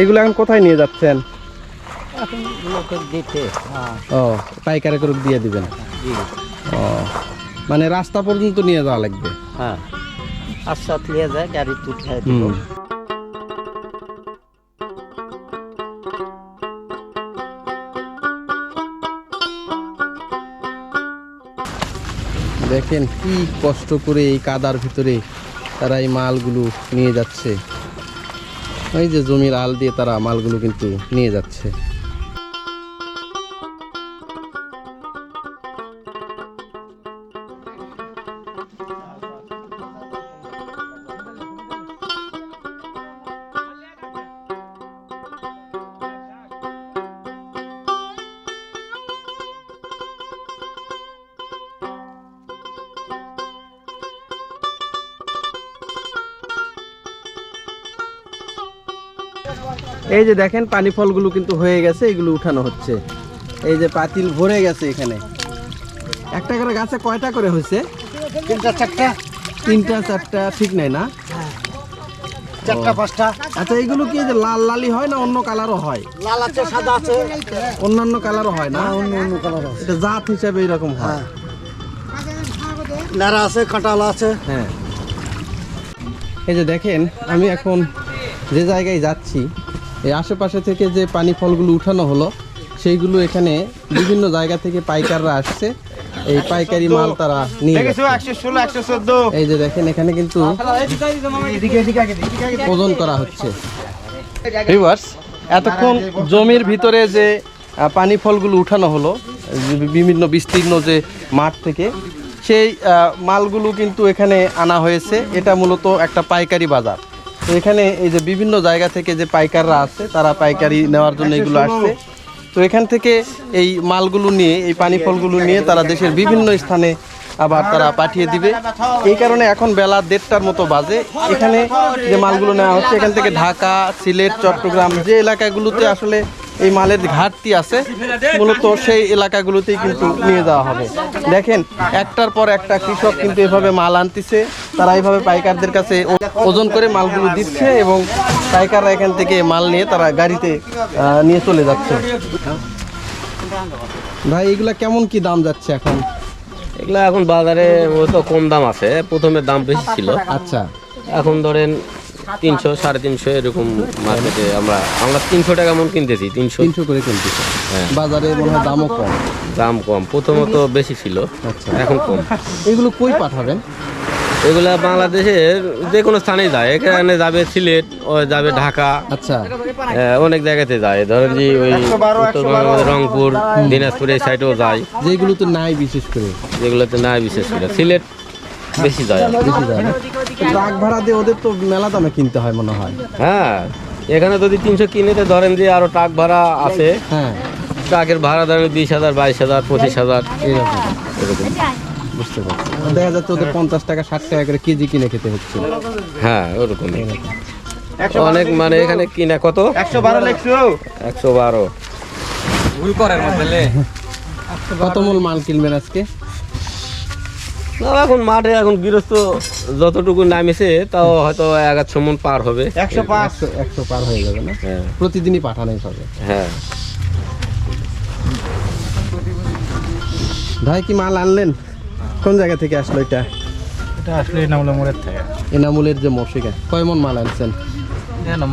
এগুলো এখন কোথায় নিয়ে যাচ্ছেন? হ্যাঁ। ও পাইকারে করে দিয়ে দিবেন। ও মানে রাস্তা পর্যন্ত নিয়ে যাওয়া লাগবে? হ্যাঁ। আচ্ছা যায় গাড়ি দিব। দেখেন কি কষ্ট করে এই কাদার ভিতরে তারা এই মালগুলো নিয়ে যাচ্ছে। এই যে জমির আল দিয়ে তারা মালগুলো কিন্তু নিয়ে যাচ্ছে। এই যে দেখেন পানি ফলগুলো কিন্তু হয়ে গেছে এগুলো উঠানো হচ্ছে। এই যে পাতিল ভরে গেছে এখানে। একটা করে গাছে কয়টা করে হয়েছে? তিনটা চারটা। তিনটা চারটা ঠিক নাই না? চারটা পাঁচটা। আচ্ছা এগুলো কি যে লাল লালি হয় না অন্য কালারও হয়? লাল আছে সাদা আছে। অন্যান্য কালারও হয় না? অন্য অন্য কালার এটা জাত হিসাবে এরকম হয়। আছে কাঁটাল আছে। হ্যাঁ। এই যে দেখেন আমি এখন যে জায়গায় যাচ্ছি এই আশেপাশে থেকে যে পানি ফলগুলো উঠানো হলো সেইগুলো এখানে বিভিন্ন জায়গা থেকে পাইকাররা আসছে। এই পাইকারি মাল তারা নিয়ে এই যে দেখেন এখানে কিন্তু ওজন করা হচ্ছে। এতক্ষণ জমির ভিতরে যে পানি ফলগুলো উঠানো হলো বিভিন্ন বিস্তীর্ণ যে মাঠ থেকে সেই মালগুলো কিন্তু এখানে আনা হয়েছে। এটা মূলত একটা পাইকারি বাজার। তো এখানে এই যে বিভিন্ন জায়গা থেকে যে পাইকাররা আসছে তারা পাইকারি নেওয়ার জন্য এগুলো আসছে। তো এখান থেকে এই মালগুলো নিয়ে, এই পানি ফলগুলো নিয়ে তারা দেশের বিভিন্ন স্থানে আবার তারা পাঠিয়ে দিবে। এই কারণে এখন বেলা দেড়টার মতো বাজে। এখানে যে মালগুলো নেওয়া হচ্ছে, এখান থেকে ঢাকা, সিলেট, চট্টগ্রাম যে এলাকাগুলোতে আসলে এই মালের ঘাটতি আছে। মূলত সেই এলাকাগুলোতেই কিন্তু নিয়ে যাওয়া হবে। দেখেন একটার পর একটা কৃষক কিন্তু এভাবে মাল আনতেছে। তারা এইভাবে পাইকারদের কাছে ওজন করে মালগুলো দিচ্ছে এবং পাইকাররা এখান থেকে মাল নিয়ে তারা গাড়িতে নিয়ে চলে যাচ্ছে। ভাই এগুলা কেমন কি দাম যাচ্ছে এখন? এগুলা এখন বাজারে তো কম দাম আছে। প্রথমে দাম বেশি ছিল। আচ্ছা। এখন ধরেন তিনশো সাড়ে তিনশো এরকম মার্কেটে আমরা আমরা তিনশো টাকা মন কিনতেছি তিনশো। তিনশো করে কিনতেছে। হ্যাঁ। বাজারে মনে হয় দামও কম। দাম কম। প্রথমত বেশি ছিল আচ্ছা। এখন কম। এগুলো কই পাঠাবেন? এগুলা বাংলাদেশের যে কোনো স্থানেই যায়। এখানে যাবে সিলেট ও যাবে ঢাকা আচ্ছা। অনেক জায়গাতে যায়। ধরেন যে ওই রংপুর দিনাজপুর এই সাইডেও যায়। যেগুলো তো নাই বিশেষ করে। যেগুলোতে নাই বিশেষ করে। সিলেট বেশি যায় বেশি যায়। না? ট্রাক ভাড়া দিয়ে ওদের তো মেলা দামে কিনতে হয় মনে হয়। হ্যাঁ এখানে যদি তিনশো কিনেতে ধরেন যে আরও ট্রাক ভাড়া আছে হ্যাঁ। ট্রাকের ভাড়া ধরেন বিশ হাজার বাইশ হাজার পঁচিশ হাজার এরকম। এরকম। বুঝতে পারছি। দেখা যাচ্ছে ওদের পঞ্চাশ টাকা ষাট টাকা করে কেজি কিনে খেতে হচ্ছে। হ্যাঁ ওরকমই অনেক মানে এখানে কিনা কত? একশো বারো একশো বারো। কত মূল মাল কিনবেন আজকে? না, এখন মাঠে এখন গৃহস্থ যতটুকু নামেছে তাও হয়তো এগারোশো মন পার হবে। একশো একশো পার হয়ে যাবে না? হ্যাঁ। প্রতিদিনই পাঠানোই হবে হ্যাঁ। ভাই কি মাল আনলেন? কোন জায়গা থেকে আসলো এটা? এটা আসলে নামলে মোড়ের থেকে। এনামুলের যে মর্শিকা কয় মন মাল আনছেন?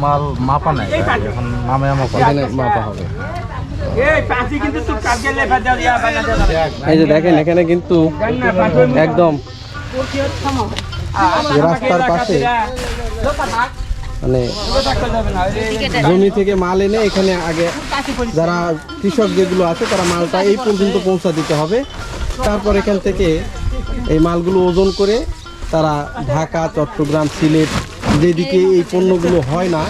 মাল মাপা নাই এখন নামে মাপা। মাপা হবে। এই যে দেখেন এখানে কিন্তু একদম রাস্তার পাশে। মানে জমি থেকে মাল এনে এখানে আগে যারা কৃষক যেগুলো আছে তারা মালটা এই পর্যন্ত পৌঁছা দিতে হবে। তারপর এখান থেকে এই মালগুলো ওজন করে তারা ঢাকা চট্টগ্রাম সিলেট যেদিকে এই পণ্যগুলো হয় না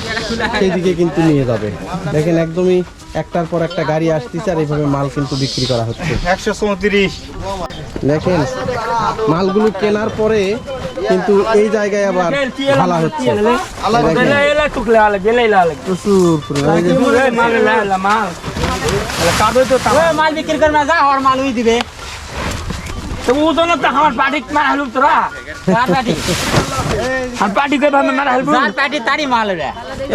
সেদিকে কিন্তু নিয়ে যাবে। দেখেন একদমই একটার পর একটা গাড়ি আসতেছে আর এইভাবে মাল কিন্তু বিক্রি করা হচ্ছে। একশো চৌত্রিশ। দেখেন মালগুলো কেনার পরে কিন্তু এই জায়গায় আবার ঢালা হচ্ছে। মাল বিক্রি করবে যা আর মাল উই দিবে। তো ওজনে তো আমার বাড়ি মারা হলুম তোরা। আর পার্টি করে ভাবে মারা হেলবো যার পার্টি তারই মাল রে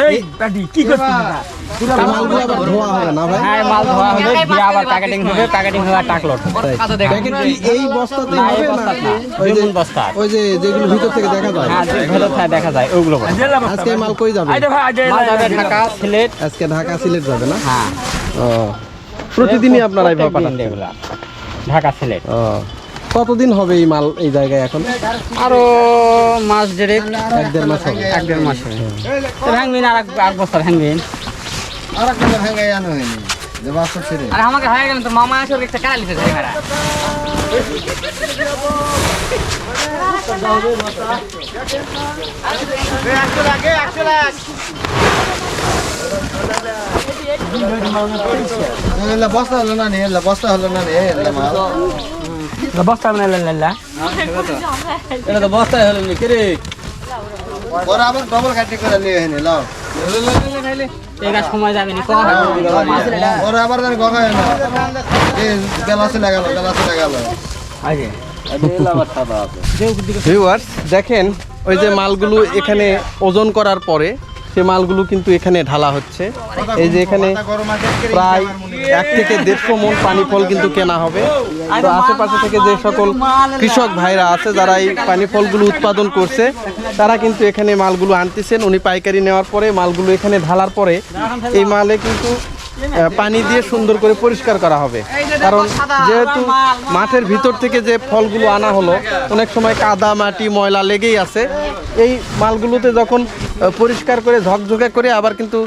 এই পার্টি কি করছিস এই মালগুলো আবার ধোয়া হবে না ভাই? হ্যাঁ মাল ধোয়া হবে দিয়ে আবার প্যাকেটিং হবে প্যাকেটিং হওয়া টাকলো প্যাকেট এই বস্তাতেই হবে না? ওই যে বস্তাত। ওই যে যেগুলো ভিতর থেকে দেখা যায়। হ্যাঁ ভেতর থেকে দেখা যায় বস্তা। আজকে মাল কই যাবে? আইডে ভাই মাল যাবে ঢাকা সিলেট। আজকে ঢাকা সিলেট যাবে না? হ্যাঁ। ও। প্রতিদিনই আপনারা এইভাবে পাঠাচ্ছেন ঢাকা সিলেট। ও। কতদিন হবে এই মাল এই জায়গায় এখন? আরও মাস দেড়েক এক দেড় মাস হবে। এক দেড় মাস হবে। ভাঙবিন আর এক- আর বস্তা ভাঙবিন। আর আমাকে হয়ে গেল তো মামা আসে একটা কারা লিখে মেরা বস্তা হলো না নি বস্তা হলো না বস্তা মানে লাল্লা এটা তো বস্তায় হলো নি কে রে ওরা আবার ডবল কাটি করে নিয়ে এনে লাও এটা সময় যাবে নি কখন ওরা আবার জানি গগায় না এই বেলা চলে গেল বেলা চলে দেখেন ওই যে মালগুলো এখানে ওজন করার পরে সে মালগুলো কিন্তু এখানে ঢালা হচ্ছে। এই যে এখানে প্রায় এক থেকে দেড়শো মন পানি ফল কিন্তু কেনা হবে। তো আশেপাশে থেকে যে সকল কৃষক ভাইরা আছে, যারা এই পানি ফলগুলো উৎপাদন করছে, তারা কিন্তু এখানে মালগুলো আনতেছেন। উনি পাইকারি নেওয়ার পরে মালগুলো এখানে ঢালার পরে এই মালে কিন্তু পানি দিয়ে সুন্দর করে পরিষ্কার করা হবে। কারণ যেহেতু মাঠের ভিতর থেকে যে ফলগুলো আনা হলো অনেক সময় কাদা মাটি ময়লা লেগেই আছে। এই মালগুলোতে যখন পরিষ্কার করে ঝকঝকে করে আবার কিন্তু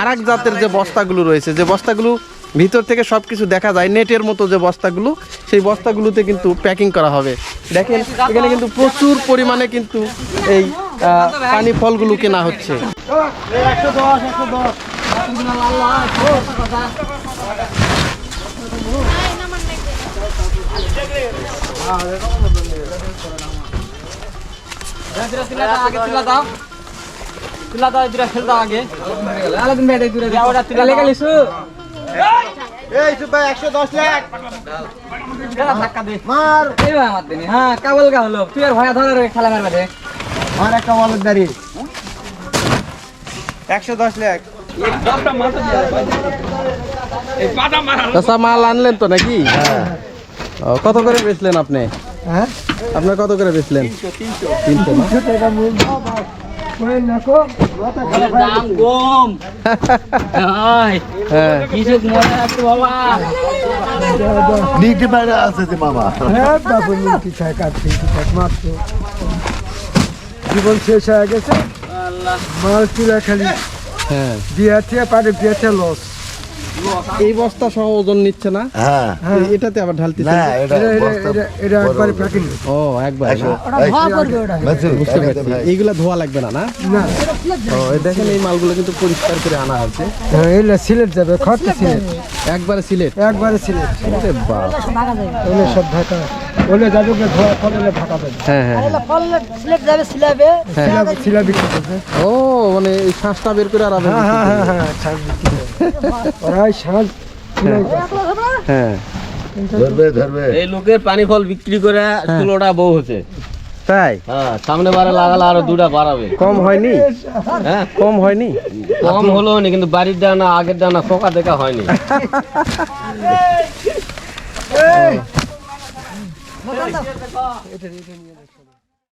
আরেক জাতের যে বস্তাগুলো রয়েছে যে বস্তাগুলো ভিতর থেকে সব কিছু দেখা যায় নেটের মতো যে বস্তাগুলো সেই বস্তাগুলোতে কিন্তু প্যাকিং করা হবে। দেখেন এখানে কিন্তু প্রচুর পরিমাণে কিন্তু এই পানি ফলগুলো কেনা হচ্ছে। আগে তুলা দাও তুলা সুপাই 110 লাখ মার এই ভাই আমার দিনি হ্যাঁ কাবল হলো তুই আর ভয়া ধরে খেলা মারবা মার একটা ওয়ালেট দাঁড়ি 110 লাখ। চাচা মাল আনলেন তো নাকি? ও, কত করে বেচলেন আপনি? হ্যাঁ? আপনার কত করে বেচলেন? তিনশো হ্যাঁ। কিছু নিতে পারে আছে যে মামা জীবন শেষ হয়ে গেছে। মাল তুলে খালি হ্যাঁ। বিয়াতে পারে বিয়াতে লস। এই বস্তা সহ ওজন নিচ্ছে না? হ্যাঁ। এটাতে আবার ঢালতেছে? না এটা এটা একবারে প্যাকিং। ও একবার বুঝতে বুঝতে পারছি। এইগুলা ধোয়া লাগবে না না? না। ও এই দেখেন এই মালগুলো কিন্তু পরিষ্কার করে আনা হচ্ছে হ্যাঁ, সিলেট যাবে খরচ সিলেট। একবারে সিলেট? একবারে সিলেট। সব ঢাকা। ওলে যাবে ধোয়া ফল ঢাকা দেবে হ্যাঁ হ্যাঁ হ্যাঁ। সিলা সিলা বিক্রি করবে। ও মানে এই শ্বাসটা বের করে আর হ্যাঁ হ্যাঁ হ্যাঁ হ্যাঁ ওরাই সাজ হ্যাঁ ধরবে ধরবে এই লোকের পানি ফল বিক্রি করে ষোলোটা বউ হচ্ছে তাই হ্যাঁ সামনে বারে লাগালে আরও দুটা বাড়াবে কম হয়নি হ্যাঁ কম হয়নি কম হলো নি কিন্তু বাড়ির ডানা আগের ডানা চোখা দেখা হয়নি